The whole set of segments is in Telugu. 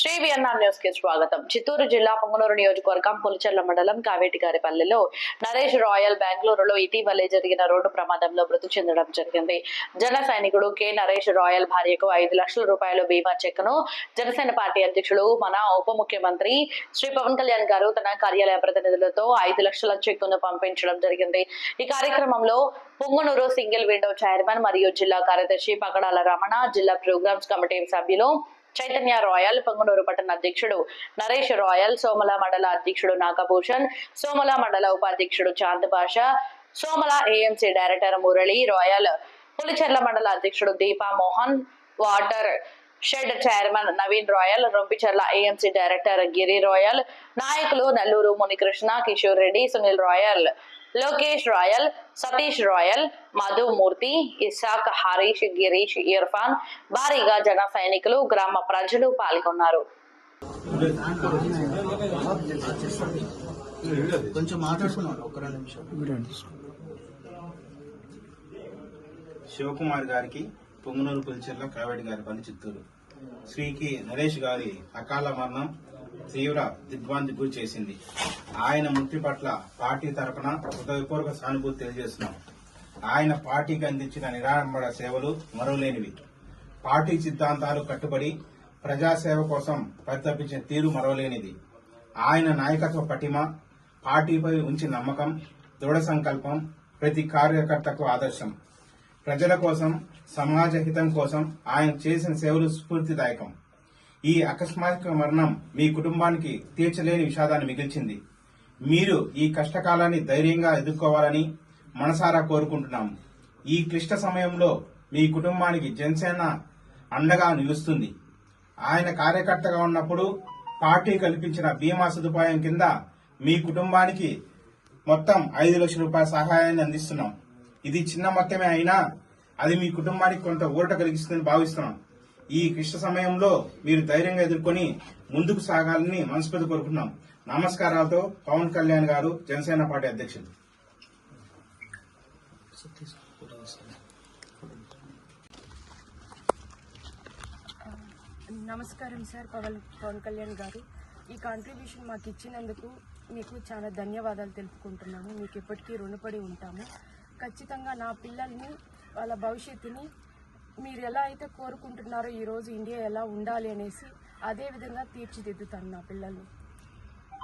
శ్రీ విఎన్ఆర్ న్యూస్కి స్వాగతం. చిత్తూరు జిల్లా పొంగనూరు నియోజకవర్గం పులిచెర్ల మండలం కావేటిగారిపల్లెలో నరేష్ రాయల్ బెంగళూరులో ఇటీవలే జరిగిన రోడ్డు ప్రమాదంలో మృతి చెందడం జరిగింది. జన సైనికుడు కె. నరేష్ రాయల్ భార్యకు ఐదు లక్షల రూపాయల బీమా చెక్కును జనసేన పార్టీ అధ్యక్షుడు మన ఉప ముఖ్యమంత్రి శ్రీ పవన్ కళ్యాణ్ గారు తన కార్యాలయ ప్రతినిధులతో ఐదు లక్షల చెక్కును పంపించడం జరిగింది. ఈ కార్యక్రమంలో పొంగనూరు సింగిల్ విండో చైర్మన్ మరియు జిల్లా కార్యదర్శి పగడాల రమణ జిల్లా ప్రోగ్రామ్స్ కమిటీ సభ్యులు చైతన్య రాయల్ పొంగనూరు పట్టణ అధ్యక్షుడు నరేష్ రాయల్ సోమల మండల అధ్యక్షుడు నాగభూషణ్ సోమల మండల ఉపాధ్యక్షుడు చాంద్ భాష సోమల ఏఎంసీ డైరెక్టర్ మురళి రాయల్ పులిచెర్ల మండల అధ్యక్షుడు Deepa Mohan water shed chairman Naveen Rayal Rompicherla AMC director Giri Rayal నాయకులు నల్లూరు మునికృష్ణ కిషోర్ రెడ్డి సునీల్ రాయల్. లోకేష్ రాయల్ సతీష్ రాయల్ మధు మూర్తి ఇసాక్ హరీష్ గిరీష్ ఇర్ఫాన్ భారీగా జన సైనికులు గ్రామ ప్రజలు పాల్గొన్నారు. కొంచెం మాట్లాడుకున్నాను ఒక రెండు నిమిషాలు. శివకుమార్ గారికి పొంగునూరు పులిచెర్ల కావేడి గారి పని చిత్తూరు. శ్రీకి నరేష్ గారి అకాల మరణం తీవ్ర దిగ్భ్రాంతి గురి చేసింది. ఆయన మృతి పట్ల పార్టీ తరపున హృదయపూర్వక సానుభూతి తెలియజేస్తున్నాం. ఆయన పార్టీకి అందించిన నిరాడంబర సేవలు మరోలేనివి పార్టీ సిద్ధాంతాలు కట్టుబడి ప్రజాసేవ కోసం పరితపించిన తీరు మరోలేనిది ఆయన నాయకత్వ పటిమ పార్టీపై ఉంచిన నమ్మకం దృఢ సంకల్పం ప్రతి కార్యకర్తకు ఆదర్శం. ప్రజల కోసం సమాజ హితం కోసం ఆయన చేసిన సేవలు స్ఫూర్తిదాయకం. ఈ అకస్మాత్తుక మరణం మీ కుటుంబానికి తీర్చలేని విషాదాన్ని మిగిల్చింది. మీరు ఈ కష్టకాలాన్ని ధైర్యంగా ఎదుర్కోవాలని మనసారా కోరుకుంటున్నాము ఈ క్లిష్ట సమయంలో మీ కుటుంబానికి జనసేన అండగా నిలుస్తుంది. ఆయన కార్యకర్తగా ఉన్నప్పుడు పార్టీ కల్పించిన బీమా సదుపాయం కింద మీ కుటుంబానికి మొత్తం ఐదు లక్షల రూపాయల సహాయాన్ని అందిస్తున్నాం. ఇది చిన్న మొత్తమే అయినా అది మీ కుటుంబానికి కొంత ఊరట కలిగిస్తుందని భావిస్తున్నాం. ఈ క్లిష్ట సమయంలో మీరు ధైర్యంగా ఎదుర్కొని ముందుకు సాగాలని మనస్ఫూర్తి కోరుకున్నాం నమస్కారాలతో పవన్ కళ్యాణ్ గారు జనసేన పార్టీ అధ్యక్షులు. నమస్కారం సార్ పవన్ పవన్ కళ్యాణ్ గారు. ఈ కాంట్రిబ్యూషన్ మాకు ఇచ్చినందుకు మీకు చాలా ధన్యవాదాలు తెలుపుకుంటున్నాము. మీకు ఎప్పటికీ రుణపడి ఉంటాము. ఖచ్చితంగా నా పిల్లల్ని వాళ్ళ భవిష్యత్తుని మీరు ఎలా అయితే కోరుకుంటున్నారో ఈరోజు ఇండియా ఎలా ఉండాలి అనేసి అదే విధంగా తీర్చిదిద్దుతాను నా పిల్లల్ని.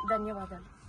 ధన్యవాదాలు.